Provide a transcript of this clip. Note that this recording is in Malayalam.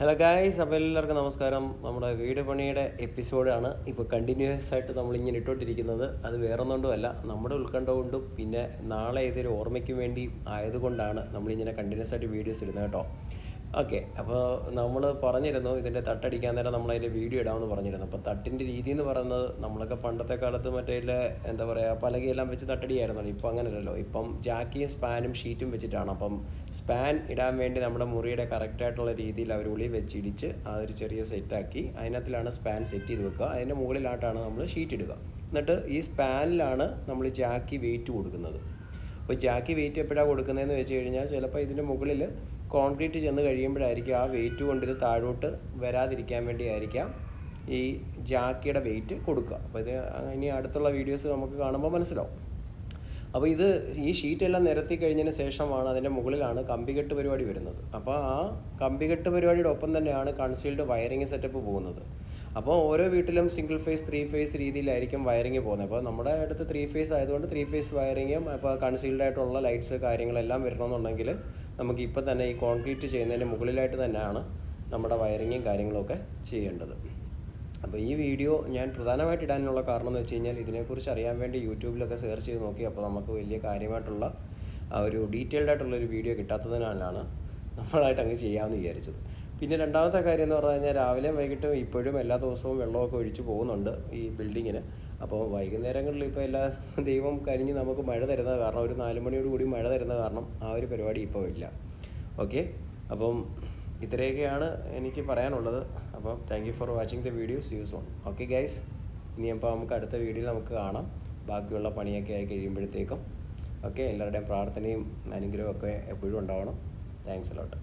ഹലോ ഗായ്സ് അപ്പോൾ എല്ലാവർക്കും നമസ്കാരം. നമ്മുടെ വീട് പണിയുടെ എപ്പിസോഡാണ്. ഇപ്പോൾ കണ്ടിന്യൂസ് ആയിട്ട് നമ്മൾ ഇങ്ങനെ ഇട്ടുകൊണ്ടിരിക്കുന്നത് അത് വേറൊന്നുകൊണ്ടുമല്ല നമ്മുടെ ഉത്കണ്ഠ കൊണ്ടും പിന്നെ നാളെ ഏതൊരു ഓർമ്മയ്ക്ക് വേണ്ടി ആയതുകൊണ്ടാണ് നമ്മളിങ്ങനെ കണ്ടിന്യൂസ് ആയിട്ട് വീഡിയോസ് ഇടുന്നത് കേട്ടോ. ഓക്കെ അപ്പോൾ നമ്മൾ പറഞ്ഞിരുന്നു ഇതിന്റെ തട്ടടിക്കാൻ നേരം നമ്മൾ അതിന്റെ വീഡിയോ ഇടാമെന്ന് പറഞ്ഞിരുന്നു. അപ്പോൾ തട്ടിന്റെ രീതി എന്ന് പറയുന്നത് നമ്മളൊക്കെ പണ്ടത്തെ കാലത്ത് മറ്റേ എന്താ പറയുക പലകയെല്ലാം വെച്ച് തട്ടടിയായിരുന്നല്ലോ. ഇപ്പം അങ്ങനെയല്ലല്ലോ. ഇപ്പം ജാക്കിയും സ്പാനും ഷീറ്റും വെച്ചിട്ടാണ്. അപ്പം സ്പാൻ ഇടാൻ വേണ്ടി നമ്മുടെ മുറിയുടെ കറക്റ്റായിട്ടുള്ള രീതിയിൽ അവർ ഉളി വെച്ചിടിച്ച് ഒരു ചെറിയ സെറ്റാക്കി അതിനകത്തിലാണ് സ്പാൻ സെറ്റ് ചെയ്ത് വെക്കുക. അതിന്റെ മുകളിലായിട്ടാണ് നമ്മൾ ഷീറ്റ് ഇടുക. എന്നിട്ട് ഈ സ്പാനിലാണ് നമ്മൾ ജാക്കി വെയിറ്റ് കൊടുക്കുന്നത്. അപ്പോൾ ജാക്കി വെയിറ്റ് എപ്പോഴാണ് കൊടുക്കുന്നതെന്ന് വെച്ച് കഴിഞ്ഞാൽ ചിലപ്പോൾ ഇതിന്റെ മുകളിൽ കോൺക്രീറ്റ് ചെന്ന് കഴിയുമ്പോഴായിരിക്കും ആ വെയിറ്റ് കൊണ്ട് ഇത് താഴോട്ട് വരാതിരിക്കാൻ വേണ്ടിയായിരിക്കാം ഈ ജാക്കിയുടെ വെയിറ്റ് കൊടുക്കുക. അപ്പോൾ ഇത് ഇനി അടുത്തുള്ള വീഡിയോസ് നമുക്ക് കാണുമ്പോൾ മനസ്സിലാവും. അപ്പോൾ ഇത് ഈ ഷീറ്റെല്ലാം നിരത്തി കഴിഞ്ഞതിന് ശേഷമാണ് അതിന്റെ മുകളിലാണ് കമ്പികെട്ട് പരിപാടി വരുന്നത്. അപ്പോൾ ആ കമ്പികെട്ട് പരിപാടിയുടെ ഒപ്പം തന്നെയാണ് കൺസീൽഡ് വയറിംഗ് സെറ്റപ്പ് പോകുന്നത്. അപ്പോൾ ഓരോ വീട്ടിലും സിംഗിൾ ഫേസ് ത്രീ ഫേസ് രീതിയിലായിരിക്കും വയറിംഗ് പോകുന്നത്. അപ്പോൾ നമ്മുടെ അടുത്ത് ത്രീ ഫേസ് ആയതുകൊണ്ട് ത്രീ ഫേസ് വയറിങ്ങും അപ്പോൾ കൺസീൽഡ് ആയിട്ടുള്ള ലൈറ്റ്സ് കാര്യങ്ങളെല്ലാം വരണമെന്നുണ്ടെങ്കിൽ നമുക്ക് ഇപ്പോൾ തന്നെ ഈ കോൺക്രീറ്റ് ചെയ്യുന്നതിന് മുകളിലായിട്ട് തന്നെയാണ് നമ്മുടെ വയറിങ്ങും കാര്യങ്ങളൊക്കെ ചെയ്യേണ്ടത്. അപ്പോൾ ഈ വീഡിയോ ഞാൻ പ്രധാനമായിട്ട് ഇടാനുള്ള കാരണം എന്ന് വെച്ച് കഴിഞ്ഞാൽ ഇതിനെക്കുറിച്ച് അറിയാൻ വേണ്ടി യൂട്യൂബിലൊക്കെ സെർച്ച് ചെയ്ത് നോക്കി. അപ്പോൾ നമുക്ക് വലിയ കാര്യമായിട്ടുള്ള ഒരു ഡീറ്റെയിൽഡ് ആയിട്ടുള്ള ഒരു വീഡിയോ കിട്ടാത്തതിനാലാണ് നമ്മളായിട്ട് അങ്ങ് ചെയ്യാമെന്ന് വിചാരിച്ചത്. പിന്നെ രണ്ടാമത്തെ കാര്യം എന്ന് പറഞ്ഞു കഴിഞ്ഞാൽ രാവിലെയും വൈകിട്ടും ഇപ്പോഴും എല്ലാ ദിവസവും വെള്ളമൊക്കെ ഒഴിച്ച് പോകുന്നുണ്ട് ഈ ബിൽഡിങ്ങിന് അപ്പോൾ വൈകുന്നേരങ്ങളിൽ ഇപ്പോൾ എല്ലാ ദൈവം കരിഞ്ഞ് നമുക്ക് മഴ തരുന്നത് കാരണം ഒരു നാല് മണിയോട് കൂടി മഴ തരുന്നത് കാരണം ആ ഒരു പരിപാടി ഇപ്പോൾ ഇല്ല. ഓക്കെ? അപ്പം ഇത്രയൊക്കെയാണ് എനിക്ക് പറയാനുള്ളത്. അപ്പോൾ thank you for watching the videos use on okay guys ഇനി അപ്പോൾ നമുക്ക് അടുത്ത വീഡിയോയിൽ നമുക്ക് കാണാം. ബാക്കിയുള്ള പണിയൊക്കെ ആയി കഴിയുമ്പോഴത്തേക്കും. ഓക്കെ എല്ലാവരുടെയും പ്രാർത്ഥനയും അനുഗ്രഹവും ഒക്കെ എപ്പോഴും ഉണ്ടാവണം. Thanks a lot